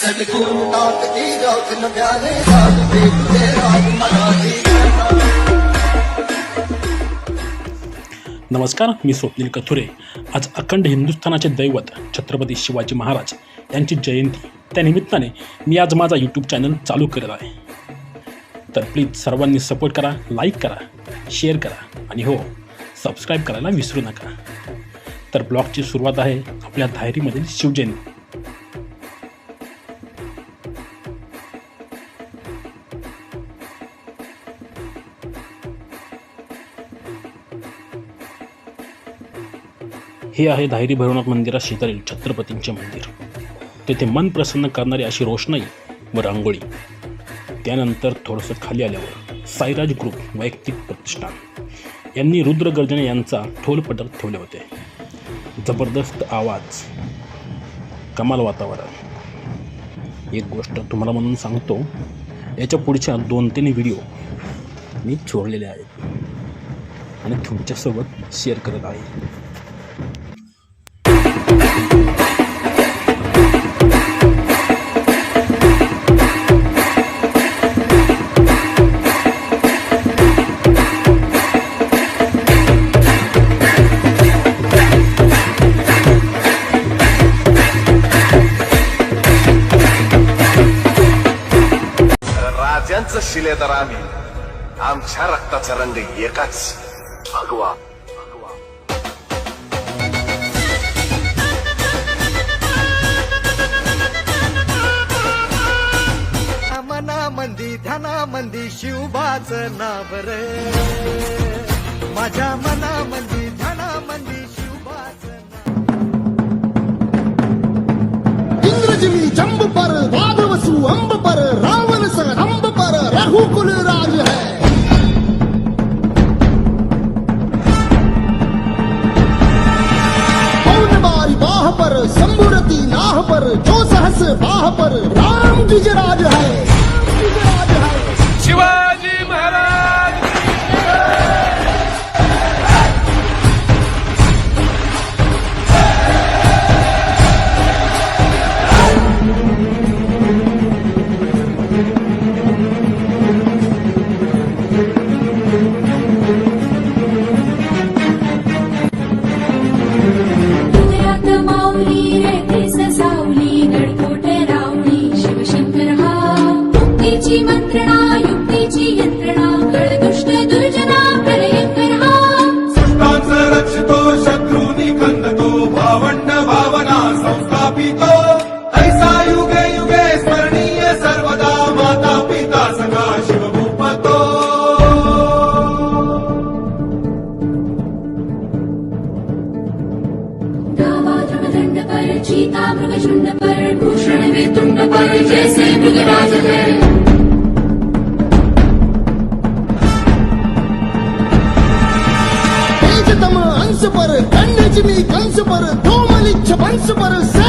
की देखते मराठी नमस्कार मी स्वप्नील कथुरे. आज अखंड हिंदुस्थानाचे दैवत छत्रपती शिवाजी महाराज यांची जयंती. त्या निमित्ताने मी आज माझा यूट्यूब चॅनल चालू करत आहे. तर प्लीज सर्वांनी सपोर्ट करा लाईक करा शेअर करा आणि हो सबस्क्राईब करायला विसरू नका. तर ब्लॉगची सुरुवात आहे आपल्या धायरीमधील शिवजयंती. हे आहे धायरी भैरवनाथ मंदिरात शेजारील छत्रपतींचे मंदिर. तेथे मन प्रसन्न करणारी अशी रोषणाई व रांगोळी. त्यानंतर थोडंसं खाली आल्यावर साईराज ग्रुप वैयक्तिक प्रतिष्ठान. यांनी रुद्रगर्जने यांचा ठोल पडत ठेवले होते. जबरदस्त आवाज कमाल वातावरण. एक गोष्ट तुम्हाला म्हणून सांगतो याच्या पुढच्या दोन तीन व्हिडिओ मी छोडलेले आहेत. आणि तुमच्यासोबत शेअर करत आहे. राजांचं शिलेदार आम्ही आमच्या रक्ताचा रंग एकाच. भगवा. मनामंदी धनामंदी शिवबाच नाव रे. माझ्या मनामंदी धनामंदी शिवबाच इंद्रजिमी जंब पर रघुकुल राज है। बाह पर शंभुरती नाह पर, जो सहस बाह पर, राम गिजराज है। भावंड भावना संस्थापितो। ऐसा युगे युगे स्मरणीय सर्वदा माता पिता सखा मृगशुंड पर भूषण वेतुंड पर जैसे मृगराज है अंश